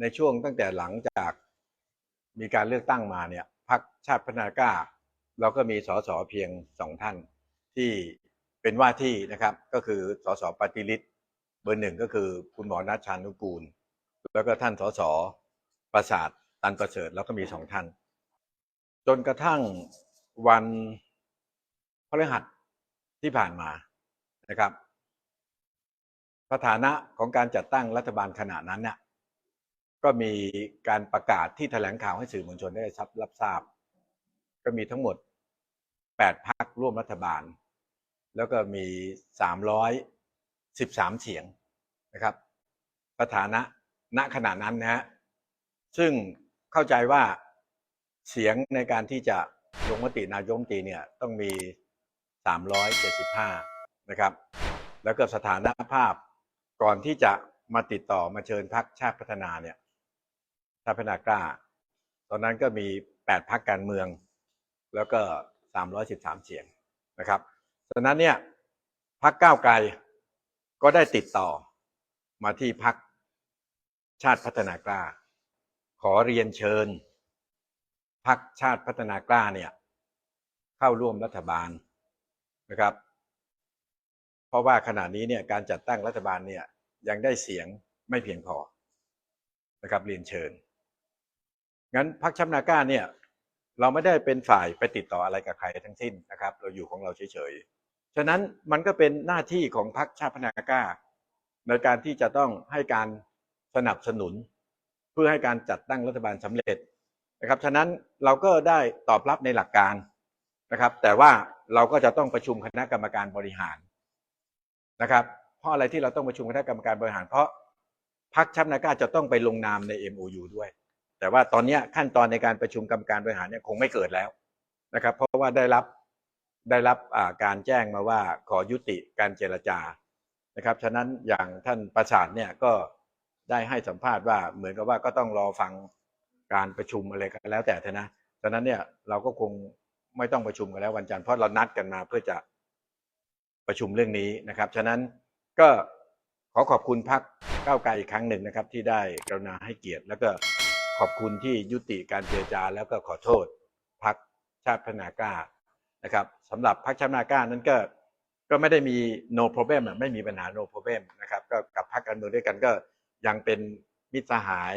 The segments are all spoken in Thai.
ในช่วงตั้งแต่หลังจากมีการเลือกตั้งมาเนี่ยพรรคชาติพัฒนากล้า เราก็มีสสเพียงสองท่าน ที่เป็นว่าที่นะครับก็คือสสปฏิริษเบอร์หนึ่งก็คือคุณหมอนัชชานุกูล แล้วก็ท่านสสประสาทตันประเสริฐแล้วก็มีสองท่าน จนกระทั่งวันพฤหัสที่ผ่านมานะครับสถานะของการจัดตั้งรัฐบาลขณะนั้นเนี่ย ก็มีการประกาศที่แถลงข่าวให้สื่อมวลชนได้รับรับทราบ ก็มีทั้งหมด 8พักร่วมรัฐบาล แล้วก็มี 313 เสียงนะครับสถานะณขณะนั้นนะฮะซึ่งเข้าใจว่าเสียงในการที่จะลงมตินายมตีเนี่ยต้องมี 375 นะครับ แล้วก็สถานภาพก่อนที่จะมาติดต่อมาเชิญพักชาติพัฒนาเนี่ย ชาติพัฒนากล้า ตอนนั้นก็มี 8พักการเมือง แล้วก็ 313 เสียงนะครับฉะนั้นเนี่ยพักก้าวไกลก็ได้ติดต่อมาที่พักชาติพัฒนากล้า ขอเรียนเชิญพักชาติพัฒนากล้าเนี่ยเข้าร่วมรัฐบาลนะครับ เพราะว่าขณะนี้เนี่ยการจัดตั้งรัฐบาลเนี่ยยังได้เสียงไม่เพียงพอนะครับเรียนเชิญ งั้นพรรคชาติพัฒนาก้าเนี่ย เราไม่ได้เป็นฝ่ายไปติดต่ออะไรกับใครทั้งสิ้นนะครับ เราอยู่ของเราเฉยๆ ฉะนั้นมันก็เป็นหน้าที่ของพรรคชาติพัฒนากล้า ในการที่จะต้องให้การสนับสนุน เพื่อให้การจัดตั้งรัฐบาลสำเร็จนะครับ ฉะนั้นเราก็ได้ตอบรับในหลักการนะครับ แต่ว่าเราก็จะต้องประชุมคณะกรรมการบริหารนะครับ เพราะอะไรที่เราต้องประชุมคณะกรรมการบริหาร เพราะพรรคชาติพัฒนาก้าจะต้องไปลงนามใน MOU ด้วย แต่ว่าตอนนี้ขั้นตอนในการประชุมกรรมการบริหารเนี่ยคงไม่เกิดแล้วนะครับ เพราะว่าได้รับได้รับการแจ้งมาว่าขอยุติการเจรจานะครับ ฉะนั้นอย่างท่านประสาทเนี่ยก็ได้ให้สัมภาษณ์ว่าเหมือนกับว่าก็ต้องรอฟังการประชุมอะไรกันแล้วแต่เถอะนะฉะนั้นเนี่ยเราก็คงไม่ต้องประชุมกันแล้ววันจันทร์เพราะเรานัดกันมาเพื่อจะประชุมเรื่องนี้นะครับ ฉะนั้นก็ขอขอบคุณพักก้าวไกลอีกครั้งหนึ่งนะครับ ที่ได้กรุณาให้เกียรติแล้วก็ ขอบคุณที่ยุติการเจรจาแล้วก็ขอโทษพักชาติพัฒนากล้านะครับสำหรับพักชาติพัฒนากล้านั้นก็ก็ไม่ได้มี no problem ไม่มีปัญหา no problem นะครับก็กับพักการเมืองด้วยกันก็ยังเป็นมิตรสหาย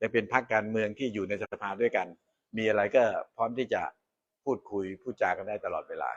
ยังเป็นพักการเมืองที่อยู่ในสภาด้วยกัน มีอะไรก็พร้อมที่จะพูดคุยพูดจากันได้ตลอดเวลา